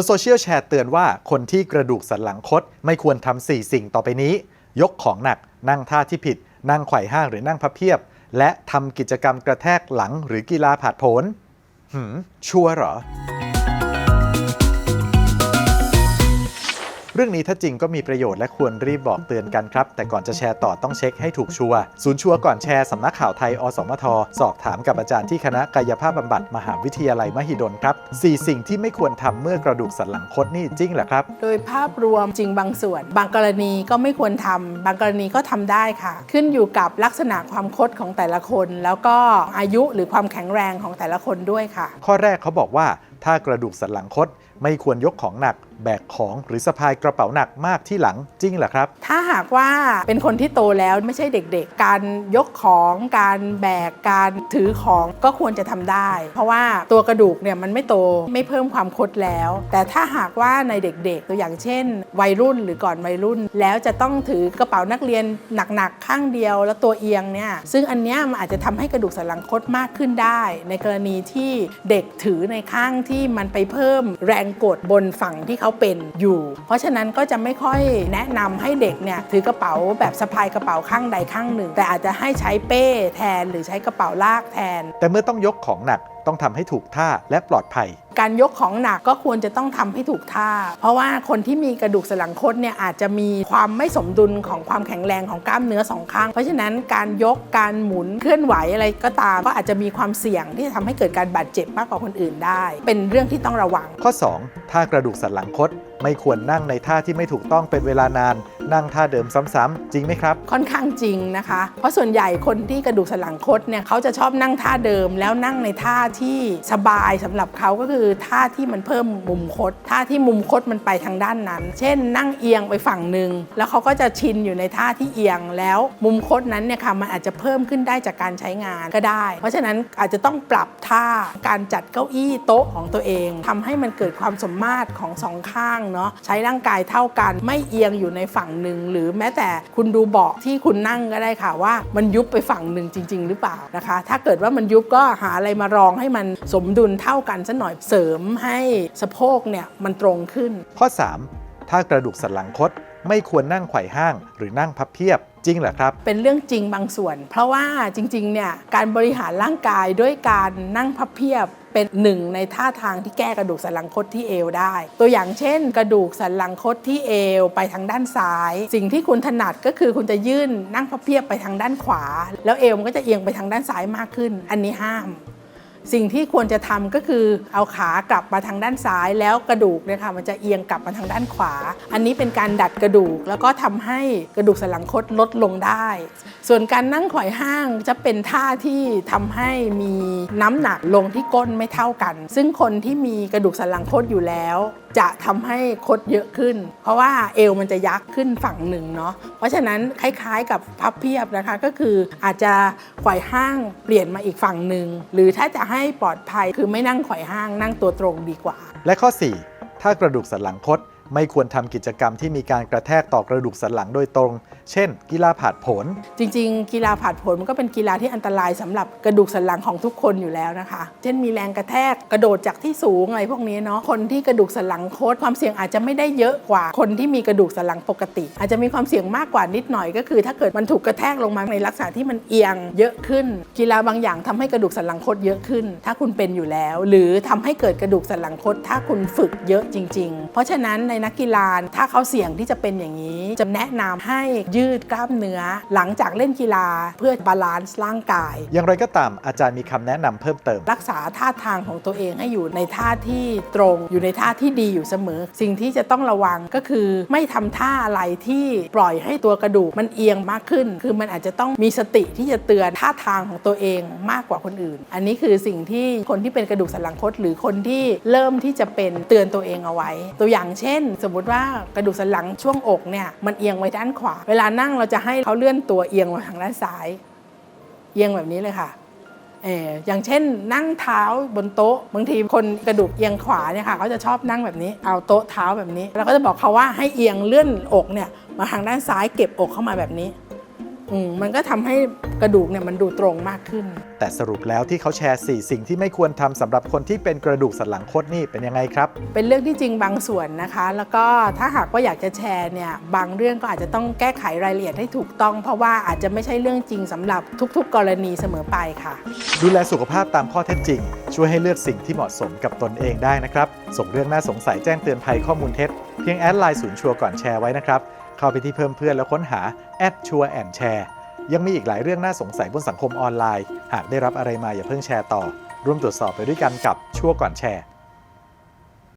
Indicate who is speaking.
Speaker 1: นโซเชียลแชร์เตือนว่าคนที่กระดูกสันหลังคดไม่ควรทำ4สิ่งต่อไปนี้ ยกของหนัก นั่งท่าที่ผิด นั่งไขว่ห้างหรือนั่งพับเพียบ และทำกิจกรรมกระแทกหลังหรือกีฬาผาดโผนหืมชัวร์เหรอ รื่องนี้ถ้าจริงก็มีประโยชน์และควรรีบบอกเตือนกันครับ แต่ก่อนจะแชร์ต่อต้องเช็คให้ถูกชัวร์ศูนย์ชัวร์ก่อนแชร์สำนักข่าวไทยอสมท สอบถามกับอาจารย์ที่คณะกายภาพบำบัดมหาวิทยาลัยมหิดลครับ4สิ่งที่ไม่ควรทำเมื่อกระดูกสันหลังคดนี่จริงเหรอครับ
Speaker 2: โดยภาพรวมจริงบางส่วน บางกรณีก็ไม่ควรทำบางกรณีก็ทำได้ค่ะ ขึ้นอยู่กับลักษณะความคดของแต่ละคน แล้วก็อายุหรือความแข็งแรงของแต่ละคนด้วยค่ะ
Speaker 1: ข้อแรกเขาบอกว่าถ้ากระดูกสันหลังคดไม่ควรยกของหนัก แบกของหรือสะพายกระเป๋าหนักมากที่หลังจริงเหรอครับ
Speaker 2: ถ้าหากว่าเป็นคนที่โตแล้วไม่ใช่เด็กๆ การยกของการแบกการถือของก็ควรจะทำได้ เพราะว่าตัวกระดูกเนี่ยมันไม่โตไม่เพิ่มความคดแล้ว แต่ถ้าหากว่าในเด็กๆ ตัวอย่างเช่น วัยรุ่นหรือก่อนวัยรุ่น แล้วจะต้องถือกระเป๋านักเรียนหนักๆข้างเดียว แล้วตัวเอียงเนี่ยซึ่งอันเนี้ยมันอาจจะทำให้กระดูกสันหลังคดมากขึ้นได้ ในกรณีที่เด็กถือในข้างที่มันไปเพิ่มแรงกดบนฝั่งที่เขาเป็นอยู่ เพราะฉะนั้นก็จะไม่ค่อยแนะนำให้เด็กเนี่ยถือกระเป๋าแบบสะพายกระเป๋าข้างใดข้างหนึ่ง แต่อาจจะให้ใช้เป้แทนหรือใช้กระเป๋าลากแทน
Speaker 1: แต่เมื่อต้องยกของหนักต้องทำให้ถูกท่าและปลอดภัย
Speaker 2: การยกของหนักก็ควรจะต้องทำให้ถูกท่า เพราะว่าคนที่มีกระดูกสันหลังคดเนี่ยอาจจะมีความไม่สมดุลของความแข็งแรงของกล้ามเนื้อสองข้าง เพราะฉะนั้นการยกการหมุนเคลื่อนไหวอะไรก็ตาม ก็อาจจะมีความเสี่ยงที่จะทำให้เกิดการบาดเจ็บมากกว่าคนอื่นได้ เป็นเรื่องที่ต้องระวัง
Speaker 1: ข้อ 2 ถ้ากระดูกสันหลังคด ไม่ควรนั่งในท่าที่ไม่ถูกต้องเป็นเวลานาน นั่งท่าเดิมซ้ำๆจริงไหมครับ
Speaker 2: ค่อนข้างจริงนะคะ เพราะส่วนใหญ่คนที่กระดูกสันหลังคดเนี่ยเขาจะชอบนั่งท่าเดิม แล้วนั่งในท่าที่สบายสำหรับเขาก็คือท่าที่มันเพิ่มมุมคดท่าที่มุมคดมันไปทางด้านนั้น เช่น นั่งเอียงไปฝั่งหนึ่งแล้วเขาก็จะชินอยู่ในท่าที่เอียงแล้วมุมคดนั้นเนี่ยค่ะมันอาจจะเพิ่มขึ้นได้จากการใช้งานก็ได้ เพราะฉะนั้นอาจจะต้องปรับท่าการจัดเก้าอี้โต๊ะของตัวเองทำให้มันเกิดความสมมาตรของสองข้างเนาะใช้ร่างกายเท่ากัน ไม่เอียงอยู่ในฝั่งหนึ่งหรือแม้แต่คุณดูเบาะที่คุณนั่งก็ได้ค่ะว่ามันยุบไปฝั่งหนึ่งจริง ๆ หรือเปล่านะคะ ถ้าเกิดว่ามันยุบก็หาอะไรมารองให้มันสมดุลเท่ากันสักหน่อยเสริมให้สะโพกเนี่ยมันตรงขึ้น
Speaker 1: ข้อ 3 ถ้ากระดูกสันหลังคดไม่ควรนั่งไขว่ห้างหรือนั่งพับเพียบจริงเหรอครับ
Speaker 2: เป็นเรื่องจริงบางส่วน เพราะว่าจริงๆเนี่ยการบริหารร่างกายด้วยการนั่งพับเพียบ เป็นหนึ่งในท่าทางที่แก้กระดูกสันหลังคดที่เอวได้ ตัวอย่างเช่น กระดูกสันหลังคดที่เอวไปทางด้านซ้าย สิ่งที่คุณถนัดก็คือคุณจะยื่นนั่งพับเพียบไปทางด้านขวา แล้วเอวมันก็จะเอียงไปทางด้านซ้ายมากขึ้น อันนี้ห้าม สิ่งที่ควรจะทำก็คือเอาขากลับมาทางด้านซ้าย แล้วกระดูกเนี่ยค่ะมันจะเอียงกลับมาทางด้านขวา อันนี้เป็นการดัดกระดูก แล้วก็ทำให้กระดูกสันหลังคดลดลงได้ ส่วนการนั่งไขว่ห้างจะเป็นท่าที่ทำให้มีน้ำหนักลงที่ก้นไม่เท่ากัน ซึ่งคนที่มีกระดูกสันหลังคดอยู่แล้ว จะทำให้คดเยอะขึ้น เพราะว่าเอวมันจะยักขึ้นฝั่งหนึ่งเนาะเพราะฉะนั้นคล้ายๆ กับพับเพียบนะคะก็คืออาจจะไขว่ห้างเปลี่ยนมาอีกฝั่งหนึ่งหรือถ้าจะให้ปลอดภัยคือไม่นั่งไขว่ห้างนั่งตัวตรงดีกว่า
Speaker 1: และข้อ 4 ถ้ากระดูกสันหลังคด ไม่ควรทำกิจกรรมที่มีการกระแทกต่อกระดูกสันหลังโดยตรง เช่น กีฬาผาดโผน
Speaker 2: จริงๆ กีฬาผาดโผนมันก็เป็นกีฬาที่อันตรายสำหรับกระดูกสันหลังของทุกคนอยู่แล้วนะคะ เช่นมีแรงกระแทกกระโดดจากที่สูงอะไรพวกนี้เนาะ คนที่กระดูกสันหลังโคดความเสี่ยงอาจจะไม่ได้เยอะกว่า คนที่มีกระดูกสันหลังปกติ อาจจะมีความเสี่ยงมากกว่านิดหน่อยก็คือ ถ้าเกิดมันถูกกระแทกลงมาในลักษณะที่มันเอียงเยอะขึ้น กีฬาบางอย่างทำให้กระดูกสันหลังโคดเยอะขึ้น ถ้าคุณเป็นอยู่แล้ว หรือทำให้เกิดกระดูกสันหลังโคดถ้าคุณฝึกเยอะจริง ๆ เพราะฉะนั้นในนักกีฬาถ้าเขาเสี่ยงที่จะเป็นอย่างนี้ จะแนะนำให้ยืดกล้ามเนื้อ หลังจากเล่นกีฬาเพื่อบาลานซ์ร่างกาย
Speaker 1: อย่างไรก็ตามอาจารย์มีคำแนะนำเพิ่มเติม
Speaker 2: รักษาท่าทางของตัวเองให้อยู่ในท่าที่ตรงอยู่ในท่าที่ดีอยู่เสมอ สิ่งที่จะต้องระวังก็คือ ไม่ทำท่าอะไรที่ปล่อยให้ตัวกระดูกมันเอียงมากขึ้น คือมันอาจจะต้องมีสติที่จะเตือนท่าทางของตัวเองมากกว่าคนอื่น อันนี้คือสิ่งที่คนที่เป็นกระดูกสันหลังคดหรือคนที่เริ่มที่จะเป็นเตือนตัวเองเอาไว้ ตัวอย่างเช่นสมมติว่ากระดูกสันหลังช่วงอกเนี่ยมันเอียงไว้ด้านขวา เวลานั่งเราจะให้เขาเลื่อนตัวเอียงมาทางด้านซ้าย เอียงแบบนี้เลยค่ะเอออย่างเช่นนั่งเท้าบนโต๊ะบางทีคนกระดูกเอียงขวาเนี่ยค่ะเขาจะชอบนั่งแบบนี้ เอาโต๊ะเท้าแบบนี้เราก็จะบอกเขาว่าให้เอียงเลื่อนอกเนี่ยมาทางด้านซ้ายเก็บอกเข้ามาแบบนี้ มมันก็ทำให้กระดูกเนี่ยมันดูตรงมากขึ้น
Speaker 1: แต่สรุปแล้วที่เขาแชร์ 4 สิ่งที่ไม่ควรทำสำหรับคนที่เป็นกระดูกสันหลังคดนี่เป็นยังไงครับ
Speaker 2: เป็นเรื่องที่จริงบางส่วนนะคะ แล้วก็ถ้าหากว่าอยากจะแชร์เนี่ยบางเรื่องก็อาจจะต้องแก้ไขรายละเอียดให้ถูกต้อง เพราะว่าอาจจะไม่ใช่เรื่องจริงสำหรับทุก ๆ กรณีเสมอไปค่ะ
Speaker 1: ดูแลสุขภาพตามข้อเท็จจริง ช่วยให้เลือกสิ่งที่เหมาะสมกับตนเองได้นะครับส่งเรื่องน่าสงสัยแจ้งเตือนภัยข้อมูลเท็จเพียงแอดไลน์ศูนย์ชัวร์ก่อนแชร์ไว้นะครับ เข้าไปที่เพิ่มเพื่อนแล้วค้นหาแอดชัวร์แอนแชร์ยังมีอีกหลายเรื่องน่าสงสัยบนสังคมออนไลน์ หากได้รับอะไรมาอย่าเพิ่งแชร์ต่อ ร่วมตรวจสอบไปด้วยกันกับชั่วก่อนแชร์